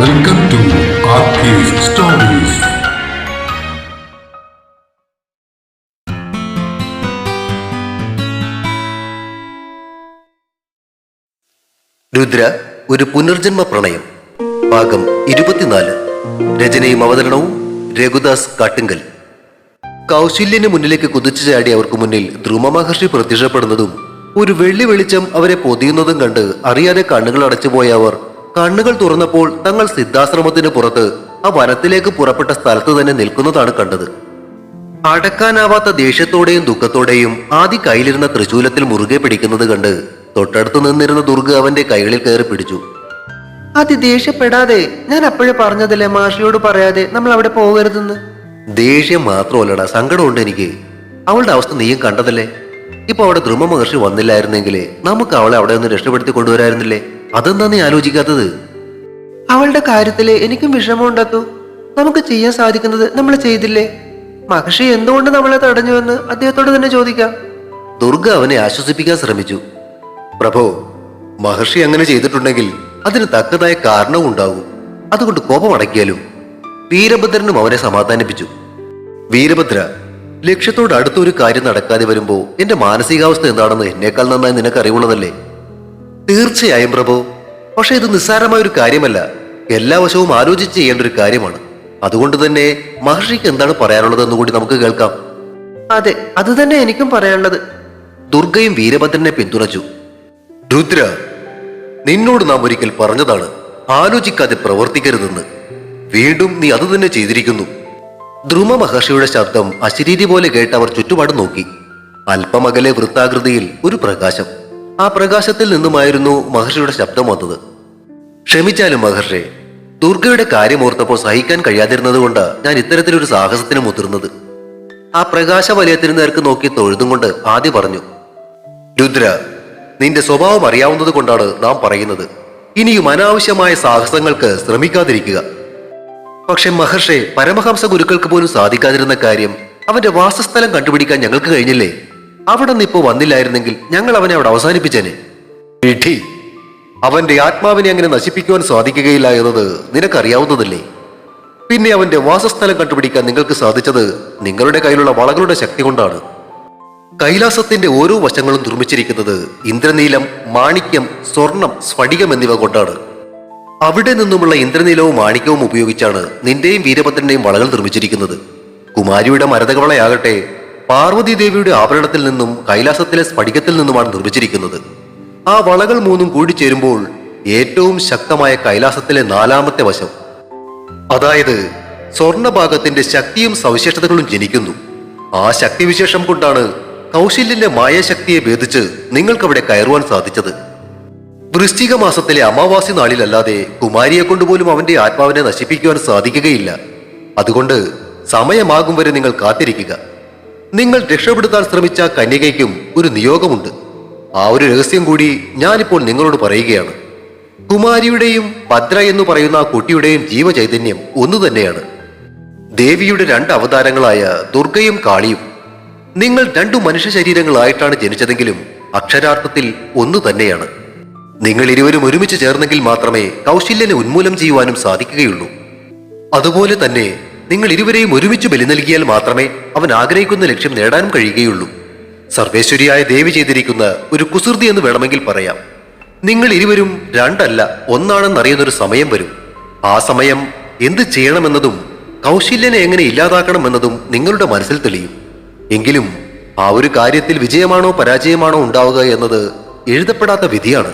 Welcome to stories Rudra ഒരു പുനർജന്മ പ്രണയം. ഭാഗം ഇരുപത്തിനാല്. രചനയും അവതരണവും രഘുദാസ് കാട്ടുങ്കൽ. കൗശല്യന് മുന്നിലേക്ക് കുതിച്ചു ചാടി അവർക്ക് മുന്നിൽ ധ്രുമ മഹർഷി പ്രത്യക്ഷപ്പെടുന്നതും ഒരു വെള്ളി വെളിച്ചം അവരെ പൊതിയുന്നതും കണ്ട് അറിയാതെ കണ്ണുകൾ അടച്ചുപോയ അവർ കണ്ണുകൾ തുറന്നപ്പോൾ തങ്ങൾ സിദ്ധാശ്രമത്തിന് പുറത്ത് ആ വനത്തിലേക്ക് പുറപ്പെട്ട സ്ഥലത്ത് തന്നെ നിൽക്കുന്നതാണ് കണ്ടത്. അടക്കാനാവാത്ത ദേഷ്യത്തോടെയും ദുഃഖത്തോടെയും ആദ്യ കയ്യിലിരുന്ന തൃശൂലത്തിൽ മുറുകെ പിടിക്കുന്നത് കണ്ട് തൊട്ടടുത്ത് നിന്നിരുന്ന ദുർഗ അവന്റെ കൈകളിൽ കയറി പിടിച്ചു. അതി ദേഷ്യപ്പെടാതെ ഞാൻ അപ്പോഴേ പറഞ്ഞതല്ലേ മാഷിയോട് പറയാതെ നമ്മൾ അവിടെ പോകരുതെന്ന്? ദേഷ്യം മാത്രമല്ലടാ സങ്കടമുണ്ട് എനിക്ക്. അവളുടെ അവസ്ഥ നീയും കണ്ടതല്ലേ? ഇപ്പൊ അവിടെ ധ്രുമ മഹർഷി വന്നില്ലായിരുന്നെങ്കിൽ നമുക്ക് അവളെ അവിടെ ഒന്ന് രക്ഷപ്പെടുത്തി കൊണ്ടുവരായിരുന്നില്ലേ? അതെന്താ നീ ആലോചിക്കാത്തത്? അവളുടെ കാര്യത്തിൽ എനിക്കും വിഷമമുണ്ടത്തു. നമുക്ക് ചെയ്യാൻ സാധിക്കുന്നത് നമ്മൾ ചെയ്തില്ലേ? മഹർഷി എന്തുകൊണ്ട് നമ്മളെ തടഞ്ഞുവെന്ന് അദ്ദേഹത്തോട് തന്നെ ചോദിക്കാം. ദുർഗ അവനെ ആശ്വസിപ്പിക്കാൻ ശ്രമിച്ചു. പ്രഭോ മഹർഷി അങ്ങനെ ചെയ്തിട്ടുണ്ടെങ്കിൽ അതിന് തക്കതായ കാരണവും ഉണ്ടാകും. അതുകൊണ്ട് കോപമടക്കിയാലും വീരഭദ്രനും അവനെ സമാധാനിപ്പിച്ചു. വീരഭദ്ര ലക്ഷ്യത്തോട് അടുത്തൊരു കാര്യം നടക്കാതെ വരുമ്പോൾ എന്റെ മാനസികാവസ്ഥ എന്താണെന്ന് എന്നേക്കാൾ നന്നായി നിനക്ക് അറിവുള്ളതല്ലേ തീർച്ചയായും പ്രഭു. പക്ഷെ ഇത് നിസ്സാരമായ ഒരു കാര്യമല്ല. എല്ലാ വശവും ആലോചിച്ച് ചെയ്യേണ്ട ഒരു കാര്യമാണ്. അതുകൊണ്ട് തന്നെ മഹർഷിക്ക് എന്താണ് പറയാനുള്ളതെന്ന് കൂടി നമുക്ക് കേൾക്കാം. അതെ അത് തന്നെ എനിക്കും പറയാനുള്ളത്. ദുർഗയും വീരഭദ്രനെ പിന്തുണച്ചു. രുദ്ര നിന്നോട് നാം ഒരിക്കൽ പറഞ്ഞതാണ് ആലോചിക്കാതെ പ്രവർത്തിക്കരുതെന്ന്. വീണ്ടും നീ അത് തന്നെ ചെയ്തിരിക്കുന്നു. ധ്രുമ മഹർഷിയുടെ ശബ്ദം അശരീരി പോലെ കേട്ട് അവർ ചുറ്റുപാട് നോക്കി. അല്പമകലെ വൃത്താകൃതിയിൽ ഒരു പ്രകാശം. ആ പ്രകാശത്തിൽ നിന്നുമായിരുന്നു മഹർഷിയുടെ ശബ്ദം വന്നത്. ക്ഷമിച്ചാലും മഹർഷേ ദുർഗയുടെ കാര്യമോർത്തപ്പോൾ സഹിക്കാൻ കഴിയാതിരുന്നത് കൊണ്ട് ഞാൻ ഇത്തരത്തിലൊരു സാഹസത്തിന് മുതിർന്നത്. ആ പ്രകാശ വലയത്തിന് നേർക്ക് നോക്കി തൊഴുതും കൊണ്ട് ആദ്യ പറഞ്ഞു രുദ്ര നിന്റെ സ്വഭാവം അറിയാവുന്നത് കൊണ്ടാണ് നാം പറയുന്നത്. ഇനിയും അനാവശ്യമായ സാഹസങ്ങൾക്ക് ശ്രമിക്കാതിരിക്കുക. പക്ഷെ മഹർഷെ പരമഹംസ ഗുരുക്കൾക്ക് പോലും സാധിക്കാതിരുന്ന കാര്യം അവന്റെ വാസസ്ഥലം കണ്ടുപിടിക്കാൻ ഞങ്ങൾക്ക് കഴിഞ്ഞില്ലേ? അവിടെ നിന്ന് ഇപ്പോ വന്നില്ലായിരുന്നെങ്കിൽ ഞങ്ങൾ അവനെ അവിടെ അവസാനിപ്പിച്ചേനെ. വിധി അവന്റെ ആത്മാവിനെ അങ്ങനെ നശിപ്പിക്കുവാൻ സാധിക്കുകയില്ല എന്നത് നിനക്കറിയാവുന്നതല്ലേ? പിന്നെ അവന്റെ വാസസ്ഥലം കണ്ടുപിടിക്കാൻ നിങ്ങൾക്ക് സാധിച്ചത് നിങ്ങളുടെ കയ്യിലുള്ള വളകളുടെ ശക്തി കൊണ്ടാണ്. കൈലാസത്തിന്റെ ഓരോ വശങ്ങളും നിർമ്മിച്ചിരിക്കുന്നത് ഇന്ദ്രനീലം മാണിക്യം സ്വർണം സ്ഫടികം എന്നിവ കൊണ്ടാണ്. അവിടെ നിന്നുമുള്ള ഇന്ദ്രനീലവും മാണിക്യവും ഉപയോഗിച്ചാണ് നിന്റെയും വീരഭദ്രന്റെയും വളകൾ നിർമ്മിച്ചിരിക്കുന്നത്. കുമാരിയുടെ മരതകവളയാകട്ടെ പാർവതി ദേവിയുടെ ആഭരണത്തിൽ നിന്നും കൈലാസത്തിലെ സ്ഫടികത്തിൽ നിന്നുമാണ് നിർമ്മിച്ചിരിക്കുന്നത്. ആ വളകൾ മൂന്നും കൂടിച്ചേരുമ്പോൾ ഏറ്റവും ശക്തമായ കൈലാസത്തിലെ നാലാമത്തെ വശം. അതായത് സ്വർണഭാഗത്തിന്റെ ശക്തിയും സവിശേഷതകളും ജനിക്കുന്നു. ആ ശക്തിവിശേഷം കൊണ്ടാണ് കൗശല്യന്റെ മായാശക്തിയെ ഭേദിച്ച് നിങ്ങൾക്കവിടെ കയറുവാൻ സാധിച്ചത്. വൃശ്ചിക മാസത്തിലെ അമാവാസി നാളിലല്ലാതെ കുമാരിയെ കൊണ്ടുപോലും അവന്റെ ആത്മാവിനെ നശിപ്പിക്കുവാൻ സാധിക്കുകയില്ല. അതുകൊണ്ട് സമയമാകും വരെ നിങ്ങൾ കാത്തിരിക്കുക. നിങ്ങൾ രക്ഷപ്പെടുത്താൻ ശ്രമിച്ച കന്യകയ്ക്കും ഒരു നിയോഗമുണ്ട്. ആ ഒരു രഹസ്യം കൂടി ഞാനിപ്പോൾ നിങ്ങളോട് പറയുകയാണ്. കുമാരിയുടെയും ഭദ്ര എന്ന് പറയുന്ന ആ കുട്ടിയുടെയും ജീവചൈതന്യം ഒന്നു തന്നെയാണ്. ദേവിയുടെ രണ്ട് അവതാരങ്ങളായ ദുർഗയും കാളിയും. നിങ്ങൾ രണ്ടു മനുഷ്യ ശരീരങ്ങളായിട്ടാണ് ജനിച്ചതെങ്കിലും അക്ഷരാർത്ഥത്തിൽ ഒന്നു തന്നെയാണ്. നിങ്ങൾ ഇരുവരും ഒരുമിച്ച് ചേർന്നെങ്കിൽ മാത്രമേ കൗശല്യനെ ഉന്മൂലം ചെയ്യുവാനും സാധിക്കുകയുള്ളൂ. അതുപോലെ തന്നെ നിങ്ങൾ ഇരുവരെയും ഒരുമിച്ച് ബലി നൽകിയാൽ മാത്രമേ അവൻ ആഗ്രഹിക്കുന്ന ലക്ഷ്യം നേടാനും കഴിയുകയുള്ളൂ. സർവേശ്വരിയായ ദേവി ചെയ്തിരിക്കുന്ന ഒരു കുസൃതി എന്ന് വേണമെങ്കിൽ പറയാം. നിങ്ങൾ ഇരുവരും രണ്ടല്ല ഒന്നാണെന്നറിയുന്നൊരു സമയം വരും. ആ സമയം എന്ത് ചെയ്യണമെന്നതും കൗശല്യനെ എങ്ങനെ ഇല്ലാതാക്കണമെന്നതും നിങ്ങളുടെ മനസ്സിൽ തെളിയും. എങ്കിലും ആ ഒരു കാര്യത്തിൽ വിജയമാണോ പരാജയമാണോ ഉണ്ടാവുക എന്നത് എഴുതപ്പെടാത്ത വിധിയാണ്.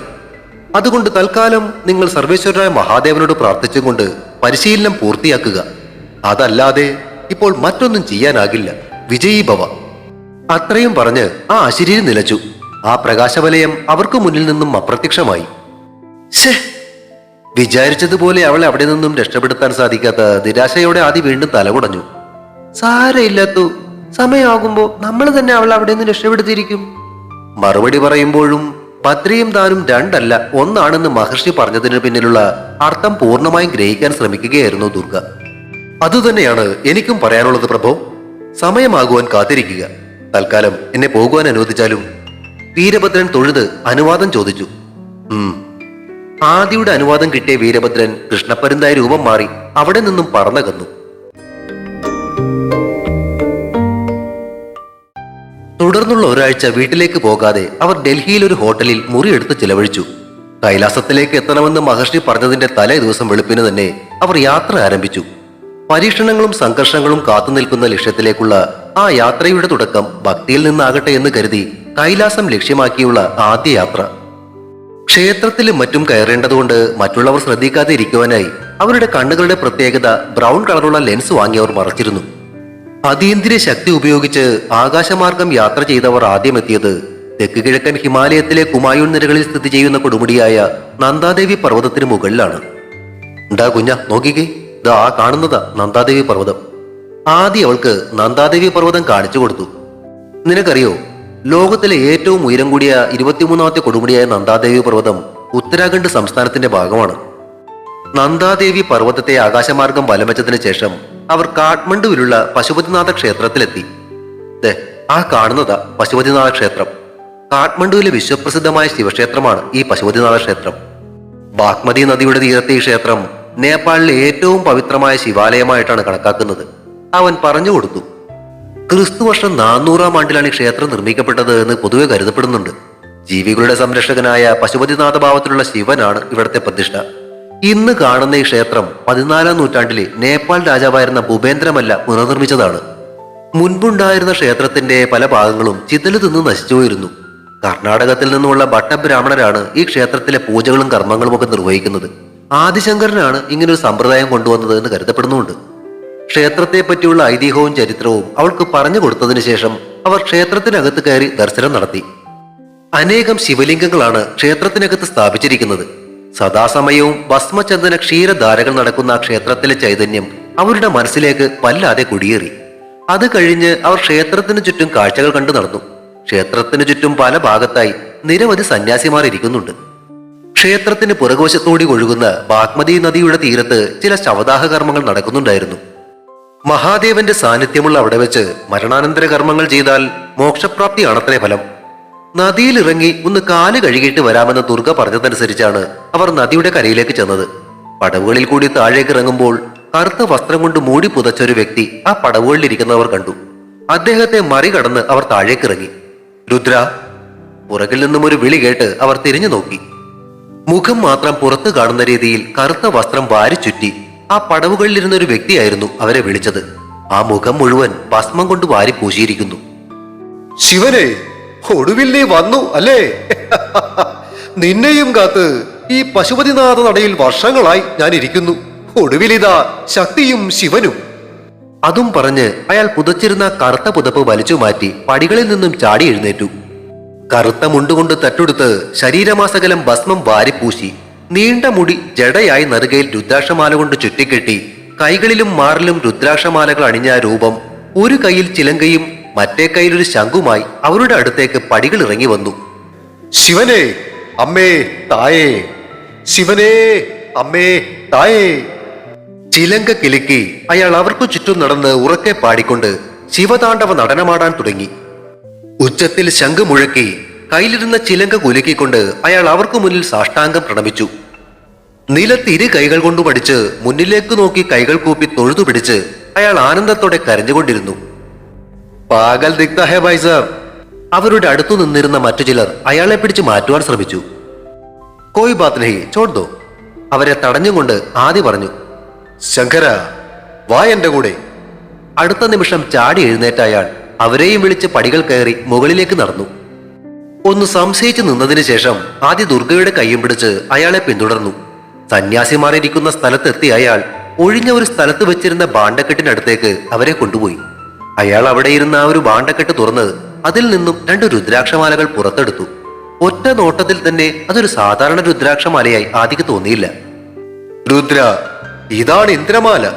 അതുകൊണ്ട് തൽക്കാലം നിങ്ങൾ സർവേശ്വരനായ മഹാദേവനോട് പ്രാർത്ഥിച്ചുകൊണ്ട് പരിശീലനം പൂർത്തിയാക്കുക. അതല്ലാതെ ഇപ്പോൾ മറ്റൊന്നും ചെയ്യാനാകില്ല. വിജയീഭവ. അത്രയും പറഞ്ഞ് ആ അശരീരി നിലച്ചു. ആ പ്രകാശവലയം അവർക്ക് മുന്നിൽ നിന്നും അപ്രത്യക്ഷമായി. വിചാരിച്ചതുപോലെ അവളെ അവിടെ നിന്നും രക്ഷപ്പെടുത്താൻ സാധിക്കാത്ത നിരാശയോടെ ആദ്യം വീണ്ടും തലകുടഞ്ഞു. സാരയില്ലാത്തു. സമയമാകുമ്പോ നമ്മൾ തന്നെ അവളെ അവിടെ നിന്ന് രക്ഷപ്പെടുത്തിയിരിക്കും. മറുപടി പറയുമ്പോഴും ഭദ്രയും താനും രണ്ടല്ല ഒന്നാണെന്ന് മഹർഷി പറഞ്ഞതിന് പിന്നിലുള്ള അർത്ഥം പൂർണമായും ഗ്രഹിക്കാൻ ശ്രമിക്കുകയായിരുന്നു ദുർഗ. അതുതന്നെയാണ് എനിക്കും പറയാനുള്ളത് പ്രഭോ. സമയമാകുവാൻ കാത്തിരിക്കുക. തൽക്കാലം എന്നെ പോകുവാൻ അനുവദിച്ചാലും വീരഭദ്രൻ തൊഴുത് അനുവാദം ചോദിച്ചു. ആദിയുടെ അനുവാദം കിട്ടിയ വീരഭദ്രൻ കൃഷ്ണപ്പരുന്തായ രൂപം മാറി അവിടെ നിന്നും പറന്നകന്നു തുടർന്നുള്ള ഒരാഴ്ച വീട്ടിലേക്ക് പോകാതെ അവർ ഡൽഹിയിൽ ഒരു ഹോട്ടലിൽ മുറിയെടുത്ത് ചിലവഴിച്ചു. കൈലാസത്തിലേക്ക് എത്തണമെന്ന് മഹർഷി പറഞ്ഞതിന്റെ തലേ ദിവസം വെളുപ്പിന് തന്നെ അവർ യാത്ര ആരംഭിച്ചു. പരീക്ഷണങ്ങളും സംഘർഷങ്ങളും കാത്തുനിൽക്കുന്ന ലക്ഷ്യത്തിലേക്കുള്ള ആ യാത്രയുടെ തുടക്കം ഭക്തിയിൽ നിന്നാകട്ടെ എന്ന് കരുതി കൈലാസം ലക്ഷ്യമാക്കിയുള്ള ആദ്യ യാത്ര. ക്ഷേത്രത്തിലും മറ്റും കയറേണ്ടതുകൊണ്ട് മറ്റുള്ളവർ ശ്രദ്ധിക്കാതെ ഇരിക്കുവാനായി അവരുടെ കണ്ണുകളുടെ പ്രത്യേകത ബ്രൗൺ കളറുള്ള ലെൻസ് വാങ്ങിയവർ മറച്ചിരുന്നു. അതീന്ദ്രിയ ശക്തി ഉപയോഗിച്ച് ആകാശമാർഗം യാത്ര ചെയ്തവർ ആദ്യം എത്തിയത് തെക്ക് കിഴക്കൻ ഹിമാലയത്തിലെ കുമായൂൺ നിരകളിൽ സ്ഥിതി ചെയ്യുന്ന കൊടുമുടിയായ നന്ദാദേവി പർവതത്തിന് മുകളിലാണ്. ഉണ്ടാ കുഞ്ഞ നോക്കിക്കേ. ആ കാണുന്നതാ നന്ദാദേവി പർവതം. ആദ്യം അവൾക്ക് നന്ദാദേവി പർവതം കാണിച്ചു കൊടുത്തു. നിനക്കറിയോ ലോകത്തിലെ ഏറ്റവും ഉയരം കൂടിയ ഇരുപത്തിമൂന്നാമത്തെ കൊടുമുടിയായ നന്ദാദേവി പർവതം ഉത്തരാഖണ്ഡ് സംസ്ഥാനത്തിന്റെ ഭാഗമാണ്. നന്ദാദേവി പർവതത്തെ ആകാശമാർഗം വലം വെച്ചതിന് ശേഷം അവർ കാഠ്മണ്ഡുവിലുള്ള പശുപതിനാഥ ക്ഷേത്രത്തിലെത്തി. ദേ ആ കാണുന്നതാ പശുപതിനാഥ ക്ഷേത്രം. കാഠ്മണ്ഡുവിലെ വിശ്വപ്രസിദ്ധമായ ശിവക്ഷേത്രമാണ് ഈ പശുപതിനാഥ ക്ഷേത്രം. ബാഗ്മതി നദിയുടെ തീരത്തെ ഈ ക്ഷേത്രം നേപ്പാളിലെ ഏറ്റവും പവിത്രമായ ശിവാലയമായിട്ടാണ് കണക്കാക്കുന്നത്. അവൻ പറഞ്ഞു കൊടുത്തു ക്രിസ്തു വർഷം നാനൂറാം ആണ്ടിലാണ് ഈ ക്ഷേത്രം നിർമ്മിക്കപ്പെട്ടത് എന്ന് പൊതുവെ കരുതപ്പെടുന്നുണ്ട്. ജീവികളുടെ സംരക്ഷകനായ പശുപതിനാഥ ഭാവത്തിലുള്ള ശിവനാണ് ഇവിടത്തെ പ്രതിഷ്ഠ. ഇന്ന് കാണുന്ന ഈ ക്ഷേത്രം പതിനാലാം നൂറ്റാണ്ടിലെ നേപ്പാൾ രാജാവായിരുന്ന ഭൂപേന്ദ്രമല്ല പുനർനിർമ്മിച്ചതാണ്. മുൻപുണ്ടായിരുന്ന ക്ഷേത്രത്തിന്റെ പല ഭാഗങ്ങളും ചിതൽ തിന്ന് നശിച്ചുപോയിരുന്നു. കർണാടകത്തിൽ നിന്നുള്ള ഭട്ടബ്രാഹ്മണരാണ് ഈ ക്ഷേത്രത്തിലെ പൂജകളും കർമ്മങ്ങളും ഒക്കെ നിർവഹിക്കുന്നത്. ആദിശങ്കരനാണ് ഇങ്ങനൊരു സമ്പ്രദായം കൊണ്ടുവന്നത് എന്ന് കരുതപ്പെടുന്നുണ്ട്. ക്ഷേത്രത്തെ പറ്റിയുള്ള ഐതിഹ്യവും ചരിത്രവും അവൾക്ക് പറഞ്ഞു കൊടുത്തതിനു ശേഷം അവർ ക്ഷേത്രത്തിനകത്ത് കയറി ദർശനം നടത്തി. അനേകം ശിവലിംഗങ്ങളാണ് ക്ഷേത്രത്തിനകത്ത് സ്ഥാപിച്ചിരിക്കുന്നത്. സദാസമയവും ഭസ്മചന്ദന ക്ഷീരധാരകൾ നടക്കുന്ന ക്ഷേത്രത്തിലെ ചൈതന്യം അവരുടെ മനസ്സിലേക്ക് വല്ലാതെ കുടിയേറി. അത് കഴിഞ്ഞ് അവർ ക്ഷേത്രത്തിന് ചുറ്റും കാഴ്ചകൾ കണ്ടു നടന്നു. ക്ഷേത്രത്തിന് ചുറ്റും പല ഭാഗത്തായി നിരവധി സന്യാസിമാർ ഇരിക്കുന്നുണ്ട്. ക്ഷേത്രത്തിന് പുറകുവശത്തോടി ഒഴുകുന്ന ബാഗ്മതി നദിയുടെ തീരത്ത് ചില ശവദാഹ കർമ്മങ്ങൾ നടക്കുന്നുണ്ടായിരുന്നു. മഹാദേവന്റെ സാന്നിധ്യമുള്ള അവിടെ വെച്ച് മരണാനന്തര കർമ്മങ്ങൾ ചെയ്താൽ മോക്ഷപ്രാപ്തിയാണത്രേ ഫലം. നദിയിൽ ഇറങ്ങി ഒന്ന് കാൽ കഴുകിയിട്ട് വരാമെന്ന് ദുർഗ പറഞ്ഞതനുസരിച്ചാണ് അവർ നദിയുടെ കരയിലേക്ക് ചെന്നത്. പടവുകളിൽ കൂടി താഴേക്ക് ഇറങ്ങുമ്പോൾ കറുത്ത വസ്ത്രം കൊണ്ട് മൂടി പുതച്ച ഒരു വ്യക്തി ആ പടവുകളിൽ ഇരിക്കുന്നവർ കണ്ടു. അദ്ദേഹത്തെ മറികടന്ന് അവർ താഴേക്കിറങ്ങി. രുദ്ര പുറകിൽ നിന്നും ഒരു വിളി കേട്ട് അവർ തിരിഞ്ഞു നോക്കി. മുഖം മാത്രം പുറത്തു കാണുന്ന രീതിയിൽ കറുത്ത വസ്ത്രം വാരി ചുറ്റി ആ പടവുകളിലിരുന്ന ഒരു വ്യക്തിയായിരുന്നു അവരെ വിളിച്ചത്. ആ മുഖം മുഴുവൻ ഭസ്മം കൊണ്ട് വാരി പൂശിയിരിക്കുന്നു. ശിവനെ ഒടുവിൽ നീ വന്നു അല്ലേ? നിന്നെയും കാത്ത് ഈ പശുപതിനാഥ നടയിൽ വർഷങ്ങളായി ഞാൻ ഇരിക്കുന്നു. ഒടുവിലിതാ ശക്തിയും ശിവനും. അതും പറഞ്ഞ് അയാൾ പുതച്ചിരുന്ന കറുത്ത പുതപ്പ് വലിച്ചു മാറ്റി പടികളിൽ നിന്നും ചാടി എഴുന്നേറ്റു. കറുത്ത മുണ്ടുകൊണ്ട് തട്ടുടുത്ത് ശരീരമാസകലം ഭസ്മം വാരിപ്പൂശി നീണ്ട മുടി ജടയായി നറുകയിൽ രുദ്രാക്ഷമാല കൊണ്ട് ചുറ്റിക്കെട്ടി കൈകളിലും മാറിലും രുദ്രാക്ഷമാലകൾ അണിഞ്ഞ രൂപം ഒരു കൈയിൽ ചിലങ്കയും മറ്റേ കയ്യിൽ ഒരു ശംഖുമായി അവരുടെ അടുത്തേക്ക് പടികൾ ഇറങ്ങി വന്നു. ശിവനെ അമ്മേ തായേ ശിവനേ അമ്മേ തായേ. ചിലങ്ക കിലുക്കി അയാൾ അവർക്കു ചുറ്റും നടന്ന് ഉറക്കെ പാടിക്കൊണ്ട് ശിവതാണ്ഡവ നടനമാടാൻ തുടങ്ങി. ഉച്ചത്തിൽ ശംഖ് മുഴക്കി കയ്യിലിരുന്ന ചിലങ്ക കുലുക്കിക്കൊണ്ട് അയാൾ അവർക്ക് മുന്നിൽ സാഷ്ടാംഗം പ്രണമിച്ചു. നിലത്തിരു കൈകൾ കൊണ്ടു പഠിച്ച് മുന്നിലേക്ക് നോക്കി കൈകൾ കൂപ്പി തൊഴുതു പിടിച്ച് അയാൾ ആനന്ദത്തോടെ കരഞ്ഞുകൊണ്ടിരുന്നു. പാകൽ ദിക്ത ഹേ ഭായ് അവരുടെ അടുത്തു നിന്നിരുന്ന മറ്റു ചിലർ അയാളെ പിടിച്ച് മാറ്റുവാൻ ശ്രമിച്ചു. കോയ് ബാത് നഹി ചോട് ദോ. അവരെ തടഞ്ഞുകൊണ്ട് ആദ്യ പറഞ്ഞു ശങ്കര വാ എന്റെ കൂടെ. അടുത്ത നിമിഷം ചാടി എഴുന്നേറ്റ അയാൾ അവരെയും വിളിച്ച് പടികൾ കയറി മുകളിലേക്ക് നടന്നു. ഒന്ന് സംശയിച്ചു നിന്നതിന് ശേഷം ആദ്യ ദുർഗയുടെ കൈയും പിടിച്ച് അയാളെ പിന്തുടർന്നു. സന്യാസിമാർ ഇരിക്കുന്ന സ്ഥലത്തെത്തിയ അയാൾ ഒഴിഞ്ഞ ഒരു സ്ഥലത്ത് വെച്ചിരുന്ന ബാണ്ടക്കെട്ടിനടുത്തേക്ക് അവരെ കൊണ്ടുപോയി. അയാൾ അവിടെ ഇരുന്ന ആ ഒരു ബാണ്ടക്കെട്ട് തുറന്ന് അതിൽ നിന്നും രണ്ട് രുദ്രാക്ഷമാലകൾ പുറത്തെടുത്തു. ഒറ്റ നോട്ടത്തിൽ തന്നെ അതൊരു സാധാരണ രുദ്രാക്ഷമാലയായി ആദ്യക്ക് തോന്നിയില്ല. രുദ്ര ഇതാണ് ഇന്ദ്രമാല.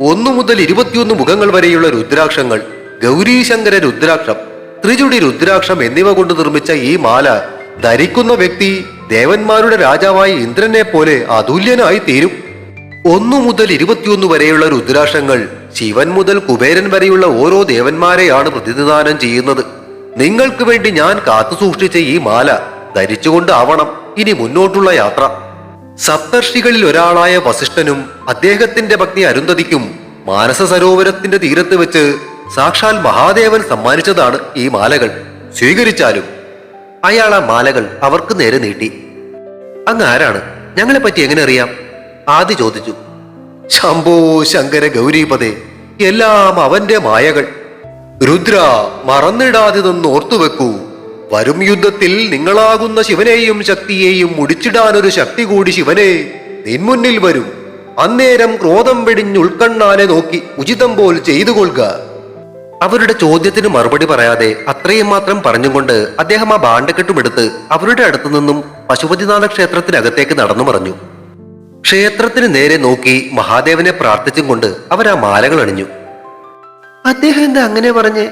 ഒന്നു മുതൽ ഇരുപത്തിയൊന്ന് മുഖങ്ങൾ വരെയുള്ള രുദ്രാക്ഷങ്ങൾ ഗൗരീശങ്കര രുദ്രാക്ഷം ത്രിചുടി രുദ്രാക്ഷം എന്നിവ കൊണ്ട് നിർമ്മിച്ച ഈ മാല ധരിക്കുന്ന വ്യക്തി ദേവന്മാരുടെ രാജാവായ ഇന്ദ്രനെ പോലെ അതുല്യനായി തീരും. ഒന്നു മുതൽ ഇരുപത്തിയൊന്ന് വരെയുള്ള രുദ്രാക്ഷങ്ങൾ ശിവൻ മുതൽ കുബേരൻ വരെയുള്ള ഓരോ ദേവന്മാരെയാണ് പ്രതിനിധാനം ചെയ്യുന്നത്. നിങ്ങൾക്ക് വേണ്ടി ഞാൻ കാത്തു സൂക്ഷിച്ച ഈ മാല ധരിച്ചുകൊണ്ട് ആവണം. ഇനി മുന്നോട്ടുള്ള യാത്ര. സപ്തർഷികളിൽ ഒരാളായ വസിഷ്ഠനും അദ്ദേഹത്തിന്റെ ഭക്തി അരുന്ധതിക്കും മാനസ സരോവരത്തിന്റെ തീരത്ത് വെച്ച് സാക്ഷാൽ മഹാദേവൻ സമ്മാനിച്ചതാണ് ഈ മാലകൾ. സ്വീകരിച്ചാലും അയാൾ ആ മാലകൾ അവർക്ക് നേരെ നീട്ടി. അങ്ങ് ആരാണ്? ഞങ്ങളെ പറ്റി എങ്ങനെ അറിയാം? ആദ്യ ചോദിച്ചു. ശംഭോ ശങ്കര ഗൗരീപതേ എല്ലാം അവന്റെ മായകൾ. രുദ്ര മറന്നിടാതിതൊന്ന് ഓർത്തുവെക്കൂ. വരും യുദ്ധത്തിൽ നിങ്ങളാകുന്ന ശിവനെയും ശക്തിയെയും മുടിച്ചിടാനൊരു ശക്തി കൂടി ശിവനെ നിൻമുന്നിൽ വരും. അന്നേരം ക്രോധം വെടിഞ്ഞുൾക്കണ്ണാനെ നോക്കി ഉചിതം പോൽ ചെയ്തു കൊള്ളുക അവരുടെ ചോദ്യത്തിന് മറുപടി പറയാതെ അത്രയും മാത്രം പറഞ്ഞുകൊണ്ട് അദ്ദേഹം ആ ഭാണ്ഡക്കെട്ടുമെടുത്ത് അവരുടെ അടുത്തു നിന്നും പശുപതിനാഥ ക്ഷേത്രത്തിനകത്തേക്ക് നടന്നു പറഞ്ഞു ക്ഷേത്രത്തിന് നേരെ നോക്കി മഹാദേവനെ പ്രാർത്ഥിച്ചും കൊണ്ട് ആ മാലകൾ അണിഞ്ഞു. അദ്ദേഹം എന്താ അങ്ങനെ പറഞ്ഞേ?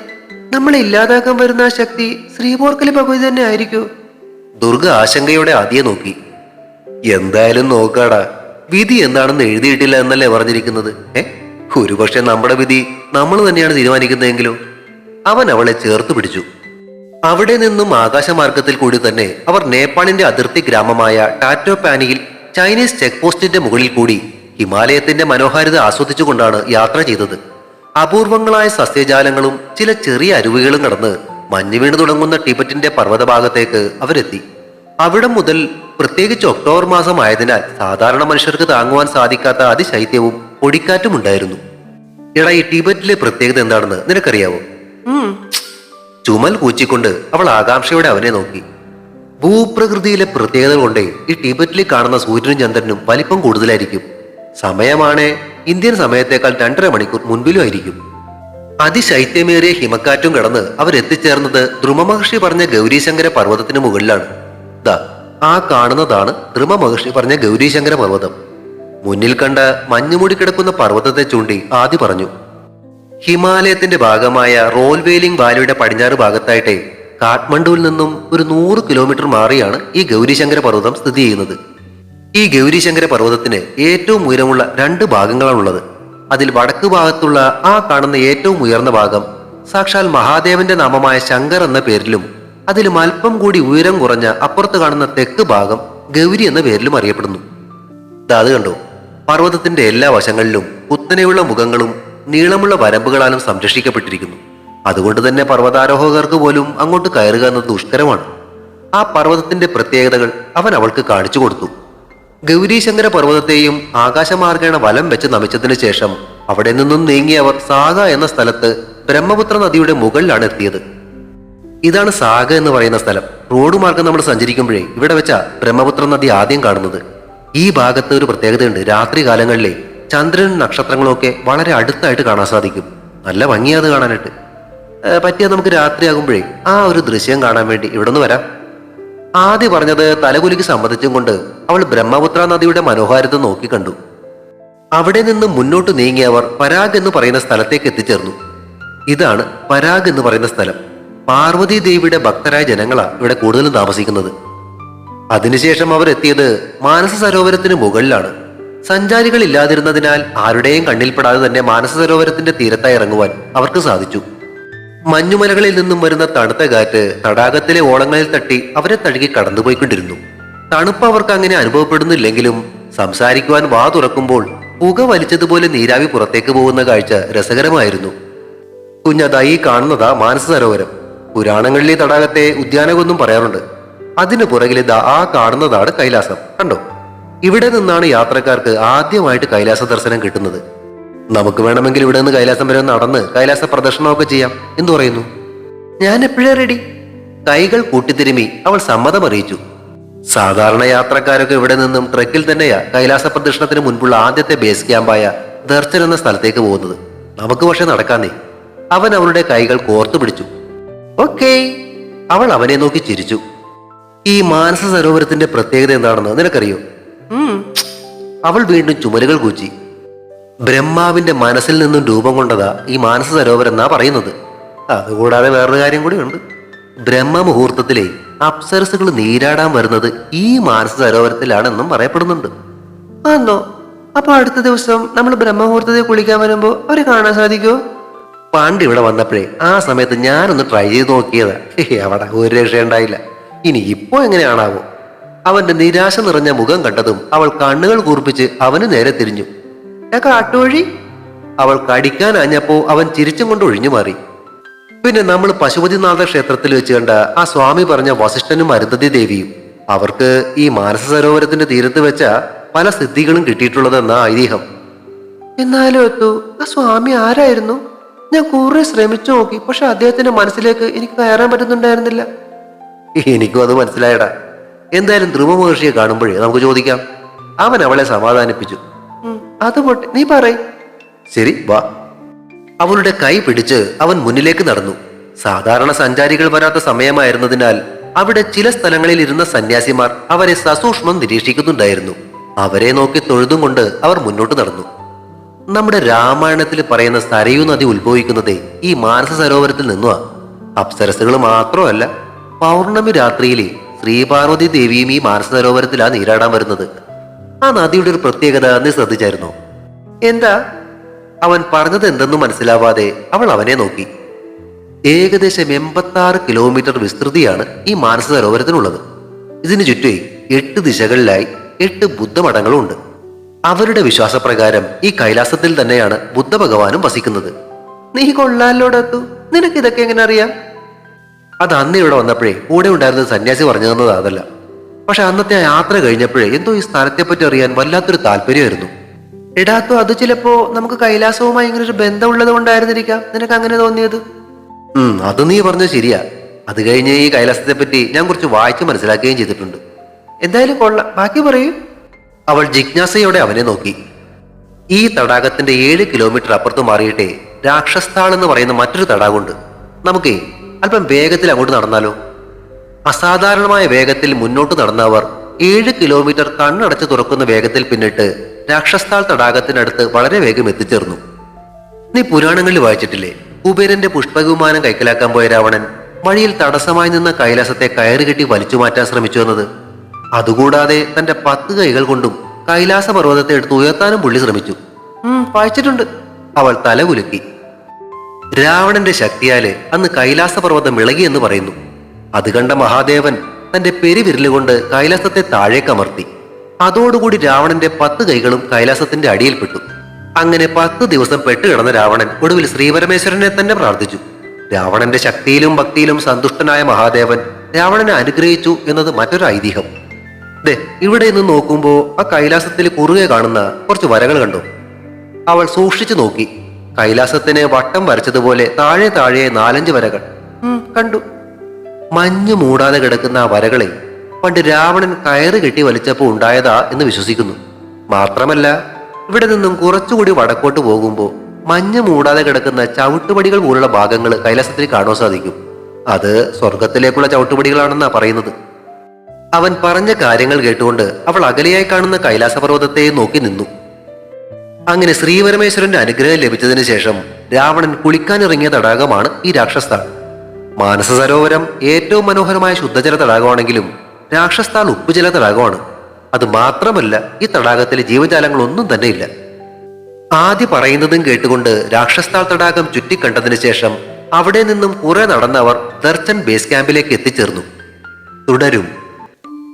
നമ്മളെ ഇല്ലാതാക്കാൻ വരുന്ന ആ ശക്തി ശ്രീപോർക്കലി ഭഗവതി തന്നെ ആയിരിക്കൂ. ദുർഗ ആശങ്കയോടെ ആദ്യം നോക്കി. എന്തായാലും നോക്കാടാ. വിധി എന്താണെന്ന് എഴുതിയിട്ടില്ല എന്നല്ലേ പറഞ്ഞിരിക്കുന്നത്? ഏ? ഒരുപക്ഷെ നമ്മുടെ വിധി നമ്മൾ തന്നെയാണ് തീരുമാനിക്കുന്നതെങ്കിലോ അവൻ അവളെ ചേർത്ത് പിടിച്ചു. അവിടെ നിന്നും ആകാശമാർഗത്തിൽ കൂടി തന്നെ അവർ നേപ്പാളിന്റെ അതിർത്തി ഗ്രാമമായ ടാറ്റോ പാനിയിൽ ചൈനീസ് ചെക്ക് പോസ്റ്റിന്റെ മുകളിൽ കൂടി ഹിമാലയത്തിന്റെ മനോഹാരിത ആസ്വദിച്ചുകൊണ്ടാണ് യാത്ര ചെയ്തത്. അപൂർവങ്ങളായ സസ്യജാലങ്ങളും ചില ചെറിയ അരുവികളും കടന്ന് മഞ്ഞ് വീണ് തുടങ്ങുന്ന ടിബറ്റിന്റെ പർവതഭാഗത്തേക്ക് അവരെത്തി. അവിടം മുതൽ പ്രത്യേകിച്ച് ഒക്ടോബർ മാസം ആയതിനാൽ സാധാരണ മനുഷ്യർക്ക് താങ്ങുവാൻ സാധിക്കാത്ത അതിശൈത്യവും പൊടിക്കാറ്റും ഉണ്ടായിരുന്നു എടാ ഈ ടിബറ്റിലെ പ്രത്യേകത എന്താണെന്ന് നിനക്കറിയാവോ? ചുമൽ കൂച്ചിക്കൊണ്ട് അവൾ ആകാംക്ഷയോടെ അവനെ നോക്കി. ഭൂപ്രകൃതിയിലെ പ്രത്യേകത കൊണ്ടേ ഈ ടിബറ്റിൽ കാണുന്ന സൂര്യനും ചന്ദ്രനും വലിപ്പം കൂടുതലായിരിക്കും. സമയമാണ് ഇന്ത്യൻ സമയത്തേക്കാൾ രണ്ടര മണിക്കൂർ മുൻപിലും ആയിരിക്കും. അതിശൈത്യമേറിയ ഹിമക്കാറ്റും കടന്ന് അവരെത്തിച്ചേർന്നത് ധ്രുമമഹർഷി പറഞ്ഞ ഗൗരീശങ്കര പർവതത്തിന് മുകളിലാണ്. ദാ ആ കാണുന്നതാണ് ധ്രുമ മഹർഷി പറഞ്ഞ ഗൗരീശങ്കര പർവതം. മുന്നിൽ കണ്ട മഞ്ഞുമൂടി കിടക്കുന്ന പർവതത്തെ ചൂണ്ടി ആദ്യ പറഞ്ഞു. ഹിമാലയത്തിന്റെ ഭാഗമായ റോൽവേലിംഗ് വാലിയുടെ പടിഞ്ഞാറ് ഭാഗത്തായിട്ടേ കാഠ്മണ്ഡുവിൽ നിന്നും ഒരു നൂറ് കിലോമീറ്റർ മാറിയാണ് ഈ ഗൗരിശങ്കര പർവതം സ്ഥിതി ചെയ്യുന്നത്. ഈ ഗൗരിശങ്കര പർവതത്തിന് ഏറ്റവും ഉയരമുള്ള രണ്ട് ഭാഗങ്ങളാണുള്ളത്. അതിൽ വടക്ക് ഭാഗത്തുള്ള ആ കാണുന്ന ഏറ്റവും ഉയർന്ന ഭാഗം സാക്ഷാൽ മഹാദേവന്റെ നാമമായ ശങ്കർ എന്ന പേരിലും അതിലും അല്പം കൂടി ഉയരം കുറഞ്ഞ അപ്പുറത്ത് കാണുന്ന തെക്ക് ഭാഗം ഗൗരി എന്ന പേരിലും അറിയപ്പെടുന്നു. അത് കണ്ടോ? പർവതത്തിന്റെ എല്ലാ വശങ്ങളിലും കുത്തനെയുള്ള മുഖങ്ങളും നീളമുള്ള വരമ്പുകളാലും സംരക്ഷിക്കപ്പെട്ടിരിക്കുന്നു. അതുകൊണ്ട് തന്നെ പർവതാരോഹകർക്ക് പോലും അങ്ങോട്ട് കയറുക എന്നത് ദുഷ്കരമാണ്. ആ പർവതത്തിന്റെ പ്രത്യേകതകൾ അവൻ അവൾക്ക് കാണിച്ചു കൊടുത്തു. ഗൗരീശങ്കര പർവതത്തെയും ആകാശമാർഗേണ വലം വെച്ച് നമിച്ചതിന് ശേഷം അവിടെ നിന്നും നീങ്ങി അവർ സാഗ എന്ന സ്ഥലത്ത് ബ്രഹ്മപുത്ര നദിയുടെ മുകളിലാണ് എത്തിയത്. ഇതാണ് സാഗ എന്ന് പറയുന്ന സ്ഥലം. റോഡ് മാർഗം നമ്മൾ സഞ്ചരിക്കുമ്പോഴേ ഇവിടെ വെച്ച ബ്രഹ്മപുത്ര നദി ആദ്യം കാണുന്നത്. ഈ ഭാഗത്ത് ഒരു പ്രത്യേകതയുണ്ട്. രാത്രി കാലങ്ങളിലെ ചന്ദ്രനും നക്ഷത്രങ്ങളൊക്കെ വളരെ അടുത്തായിട്ട് കാണാൻ സാധിക്കും. നല്ല ഭംഗിയാത് കാണാനായിട്ട്. പറ്റിയാൽ പറ്റിയാ നമുക്ക് രാത്രിയാകുമ്പോഴേ ആ ഒരു ദൃശ്യം കാണാൻ വേണ്ടി ഇവിടെ നിന്ന് വരാം. ആദ്യ പറഞ്ഞത് തലകുലിക്ക് സംബന്ധിച്ചും കൊണ്ട് അവൾ ബ്രഹ്മപുത്ര നദിയുടെ മനോഹാരിത നോക്കി കണ്ടു. അവിടെ നിന്ന് മുന്നോട്ട് നീങ്ങിയവർ പരാഗ് എന്ന് പറയുന്ന സ്ഥലത്തേക്ക് എത്തിച്ചേർന്നു. ഇതാണ് പരാഗ് എന്ന് പറയുന്ന സ്ഥലം. പാർവതി ദേവിയുടെ ഭക്തരായ ജനങ്ങളാണ് ഇവിടെ കൂടുതലും താമസിക്കുന്നത്. അതിനുശേഷം അവർ എത്തിയത് മാനസ സരോവരത്തിന് മുകളിലാണ്. സഞ്ചാരികൾ ഇല്ലാതിരുന്നതിനാൽ ആരുടെയും കണ്ണിൽപ്പെടാതെ തന്നെ മാനസ സരോവരത്തിന്റെ തീരത്തായി ഇറങ്ങുവാൻ അവർക്ക് സാധിച്ചു. മഞ്ഞുമലകളിൽ നിന്നും വരുന്ന തണുത്ത കാറ്റ് തടാകത്തിലെ ഓളങ്ങളിൽ തട്ടി അവരെ തഴുകി കടന്നുപോയിക്കൊണ്ടിരുന്നു. തണുപ്പ് അവർക്ക് അങ്ങനെ അനുഭവപ്പെടുന്നില്ലെങ്കിലും സംസാരിക്കുവാൻ വാ തുറക്കുമ്പോൾ പുക വലിച്ചതുപോലെ നീരാവി പുറത്തേക്ക് പോകുന്ന കാഴ്ച രസകരമായിരുന്നു. കുഞ്ഞതായി കാണുന്നതാ മാനസ സരോവരം. പുരാണങ്ങളിലെ തടാകത്തെ ഉദ്യാനമെന്നും പറയാറുണ്ട്. അതിനു പുറകിൽ ദാ ആ കാണുന്നതാണ് കൈലാസം. കണ്ടോ? ഇവിടെ നിന്നാണ് യാത്രക്കാർക്ക് ആദ്യമായിട്ട് കൈലാസ ദർശനം കിട്ടുന്നത്. നമുക്ക് വേണമെങ്കിൽ ഇവിടെ നിന്ന് കൈലാസം വരെ നടന്ന് കൈലാസ പ്രദർശനമൊക്കെ ചെയ്യാം. എന്ന് പറയുന്നു? ഞാൻ എപ്പോഴേ റെഡി കൈകൾ കൂട്ടിത്തിരുമി അവൾ സമ്മതം അറിയിച്ചു. സാധാരണ യാത്രക്കാരൊക്കെ ഇവിടെ നിന്നും ട്രക്കിൽ തന്നെയാ കൈലാസ പ്രദർശനത്തിന് മുൻപുള്ള ആദ്യത്തെ ബേസ് ക്യാമ്പായ ദർശൻ എന്ന സ്ഥലത്തേക്ക് പോകുന്നത്. നമുക്ക് പക്ഷെ നടക്കാന്നേ. അവൻ അവളുടെ കൈകൾ കോർത്തു പിടിച്ചു. ഓക്കേ അവൾ അവനെ നോക്കി ചിരിച്ചു. ഈ മാനസ സരോവരത്തിന്റെ പ്രത്യേകത എന്താണെന്ന് നിനക്കറിയോ? അവൾ വീണ്ടും ചുമലുകൾ കൂച്ചി. ബ്രഹ്മാവിന്റെ മനസ്സിൽ നിന്നും രൂപം കൊണ്ടതാ ഈ മാനസ സരോവരം എന്നാ പറയുന്നത്. അതുകൂടാതെ വേറൊരു കാര്യം കൂടി ഉണ്ട് ബ്രഹ്മമുഹൂർത്തത്തിലെ അപ്സരസുകൾ നീരാടാൻ വരുന്നത് ഈ മാനസ സരോവരത്തിലാണെന്നും പറയപ്പെടുന്നുണ്ട്. ആന്നോ? അപ്പൊ അടുത്ത ദിവസം നമ്മൾ ബ്രഹ്മമുഹൂർത്തത്തിൽ കുളിക്കാൻ വരുമ്പോ അവരെ കാണാൻ സാധിക്കുമോ പണ്ട് ഇവിടെ വന്നപ്പോഴേ ആ സമയത്ത് ഞാനൊന്ന് ട്രൈ ചെയ്ത് നോക്കിയതാ. അവിടെ ഒരു രക്ഷയുണ്ടായില്ല. ഇനി ഇപ്പോ എങ്ങനെയാണാവോ? അവന്റെ നിരാശ നിറഞ്ഞ മുഖം കണ്ടതും അവൾ കണ്ണുകൾ കൂർപ്പിച്ച് അവന് നേരെ തിരിഞ്ഞു. കാട്ടുവഴി? അവൾ കടിക്കാൻ അഞ്ഞപ്പോ അവൻ ചിരിച്ചും കൊണ്ട് ഒഴിഞ്ഞു മാറി. പിന്നെ നമ്മൾ പശുപതിനാഥ ക്ഷേത്രത്തിൽ വെച്ച് കണ്ട ആ സ്വാമി പറഞ്ഞ വസിഷ്ഠനും അരുന്ധതി ദേവിയും അവർക്ക് ഈ മാനസ സരോവരത്തിന്റെ തീരത്ത് വെച്ച പല സിദ്ധികളും കിട്ടിയിട്ടുള്ളതെന്ന ഐതിഹ്യം. എന്നാലും എത്തു ആ സ്വാമി ആരായിരുന്നു? ഞാൻ കുറെ ശ്രമിച്ചു നോക്കി പക്ഷെ അദ്ദേഹത്തിന്റെ മനസ്സിലേക്ക് എനിക്ക് കയറാൻ പറ്റുന്നുണ്ടായിരുന്നില്ല. എനിക്കും അത് മനസ്സിലായടാ. എന്തായാലും ധ്രുവ മഹർഷിയെ കാണുമ്പോഴേ നമുക്ക് ചോദിക്കാം. അവൻ അവളെ സമാധാനിപ്പിച്ചു. അത് പോട്ടെ നീ പറയ്. ശരി വാ. അവളുടെ കൈ പിടിച്ച് അവൻ മുന്നിലേക്ക് നടന്നു. സാധാരണ സഞ്ചാരികൾ വരാത്ത സമയമായിരുന്നതിനാൽ അവിടെ ചില സ്ഥലങ്ങളിൽ ഇരുന്ന സന്യാസിമാർ അവരെ സസൂക്ഷ്മം നിരീക്ഷിക്കുന്നുണ്ടായിരുന്നു. അവരെ നോക്കി തൊഴുതും കൊണ്ട് അവർ മുന്നോട്ട് നടന്നു. നമ്മുടെ രാമായണത്തിൽ പറയുന്ന സരയു നദി ഉത്ഭവിക്കുന്നത് ഈ മാനസ സരോവരത്തിൽ നിന്നുവാ. അപ്സരസുകൾ മാത്രമല്ല പൗർണമി രാത്രിയിൽ ശ്രീപാർവതി ദേവിയും ഈ മാനസരോവരത്തിലാണ് നീരാടാൻ വരുന്നത്. ആ നദിയുടെ ഒരു പ്രത്യേകത നീ ശ്രദ്ധിച്ചായിരുന്നു? എന്താ? അവൻ പറഞ്ഞത് എന്തെന്നും മനസ്സിലാവാതെ അവൾ അവനെ നോക്കി. ഏകദേശം എൺപത്തി കിലോമീറ്റർ വിസ്തൃതിയാണ് ഈ മാനസ സരോവരത്തിനുള്ളത് ഇതിനു ചുറ്റേ എട്ട് ദിശകളിലായി എട്ട് ബുദ്ധമഠങ്ങളുണ്ട്. അവരുടെ വിശ്വാസപ്രകാരം ഈ കൈലാസത്തിൽ തന്നെയാണ് ബുദ്ധ ഭഗവാനും വസിക്കുന്നത്. നീ കൊള്ളാലോടത്തു? നിനക്ക് ഇതൊക്കെ എങ്ങനെ അറിയാം? അത് അന്ന് ഇവിടെ വന്നപ്പോഴേ കൂടെ ഉണ്ടായിരുന്ന സന്യാസി പറഞ്ഞു തന്നത് അതല്ല. പക്ഷെ അന്നത്തെ യാത്ര കഴിഞ്ഞപ്പോഴേ എന്തോ ഈ സ്ഥലത്തെപ്പറ്റി അറിയാൻ വല്ലാത്തൊരു താല്പര്യമായിരുന്നു. എടാത്തു അത് ചിലപ്പോ നമുക്ക് കൈലാസവുമായി ഇങ്ങനെ ഒരു ബന്ധമുള്ളത് കൊണ്ടായിരുന്നിരിക്കാം. നിനക്ക് അങ്ങനെ തോന്നിയത്? ഉം അത് നീ പറഞ്ഞത് ശരിയാ. അത് കഴിഞ്ഞ് ഈ കൈലാസത്തെ പറ്റി ഞാൻ കുറച്ച് വായിച്ച് മനസ്സിലാക്കുകയും ചെയ്തിട്ടുണ്ട്. എന്തായാലും കൊള്ളാം. ബാക്കി പറയൂ. അവൾ ജിജ്ഞാസയോടെ അവനെ നോക്കി. ഈ തടാകത്തിന്റെ ഏഴ് കിലോമീറ്റർ അപ്പുറത്ത് മാറിയിട്ടേ രാക്ഷസ്ഥാൾ എന്ന് പറയുന്ന മറ്റൊരു തടാകമുണ്ട്. നമുക്കേ അല്പം വേഗത്തിൽ അങ്ങോട്ട് നടന്നാലോ? അസാധാരണമായ വേഗത്തിൽ മുന്നോട്ട് നടന്നവർ ഏഴ് കിലോമീറ്റർ കണ്ണടച്ച് തുറക്കുന്ന വേഗത്തിൽ പിന്നിട്ട് രാക്ഷസ്ഥാൽ തടാകത്തിനടുത്ത് വളരെ വേഗം എത്തിച്ചേർന്നു. നീ പുരാണങ്ങളിൽ വായിച്ചിട്ടില്ലേ? കുബേരന്റെ പുഷ്പവിമാനം കൈക്കലാക്കാൻ പോയ രാവണൻ വഴിയിൽ തടസ്സമായി നിന്ന കൈലാസത്തെ കയറുകെട്ടി വലിച്ചു മാറ്റാൻ ശ്രമിച്ചു എന്നത്. അതുകൂടാതെ തന്റെ പത്ത് കൈകൾ കൊണ്ടും കൈലാസ പർവതത്തെ എടുത്ത് ഉയർത്താനും പുള്ളി ശ്രമിച്ചു. വായിച്ചിട്ടുണ്ട്. അവൾ തല കുലുക്കി. രാവണന്റെ ശക്തിയാൽ അന്ന് കൈലാസ പർവതം ഇളകി എന്ന് പറയുന്നു. അത് കണ്ട മഹാദേവൻ തന്റെ പെരുവിരലുകൊണ്ട് കൈലാസത്തെ താഴേക്കമർത്തി അതോടുകൂടി രാവണന്റെ പത്ത് കൈകളും കൈലാസത്തിന്റെ അടിയിൽപ്പെട്ടു. അങ്ങനെ പത്ത് ദിവസം പെട്ടുകിടന്ന രാവണൻ ഒടുവിൽ ശ്രീപരമേശ്വരനെ തന്നെ പ്രാർത്ഥിച്ചു. രാവണന്റെ ശക്തിയിലും ഭക്തിയിലും സന്തുഷ്ടനായ മഹാദേവൻ രാവണനെ അനുഗ്രഹിച്ചു എന്നത് മറ്റൊരു ഐതിഹ്യം. ദേ ഇവിടെ നിന്ന് നോക്കുമ്പോ ആ കൈലാസത്തിൽ കുറുകെ കാണുന്ന കുറച്ച് വരകൾ കണ്ടു? അവൾ സൂക്ഷിച്ചു നോക്കി. കൈലാസത്തിന് വട്ടം വരച്ചതുപോലെ താഴെ താഴെ നാലഞ്ച് വരകൾ. കണ്ടു. മഞ്ഞു മൂടാതെ കിടക്കുന്ന ആ വരകളെ പണ്ട് രാവണൻ കയറ് കെട്ടി വലിച്ചപ്പോൾ ഉണ്ടായതാ എന്ന് വിശ്വസിക്കുന്നു. മാത്രമല്ല ഇവിടെ നിന്നും കുറച്ചുകൂടി വടക്കോട്ട് പോകുമ്പോൾ മഞ്ഞ് മൂടാതെ കിടക്കുന്ന ചവിട്ടുപടികൾ പോലുള്ള ഭാഗങ്ങൾ കൈലാസത്തിൽ കാണുവാൻ സാധിക്കും. അത് സ്വർഗത്തിലേക്കുള്ള ചവിട്ടുപടികളാണെന്നാ പറയുന്നത്. അവൻ പറഞ്ഞ കാര്യങ്ങൾ കേട്ടുകൊണ്ട് അവൾ അകലെയായി കാണുന്ന കൈലാസപർവതത്തെ നോക്കി നിന്നു. അങ്ങനെ ശ്രീപരമേശ്വരന്റെ അനുഗ്രഹം ലഭിച്ചതിന് ശേഷം രാവണൻ കുളിക്കാനിറങ്ങിയ തടാകമാണ് ഈ രാക്ഷസ്ഥാൾ മാനസ സരോവരം ഏറ്റവും മനോഹരമായ ശുദ്ധജല തടാകമാണെങ്കിലും രാക്ഷസ്ഥാൾ ഉപ്പുജല തടാകമാണ്. അത് മാത്രമല്ല ഈ തടാകത്തിലെ ജീവജാലങ്ങളൊന്നും തന്നെ ഇല്ല. ആദ്യ പറയുന്നതും കേട്ടുകൊണ്ട് രാക്ഷസ്ഥാൾ തടാകം ചുറ്റിക്കണ്ടതിന് ശേഷം അവിടെ നിന്നും കുറെ നടന്നവർ ദർശൻ ബേസ് ക്യാമ്പിലേക്ക് എത്തിച്ചേർന്നു. തുടരും.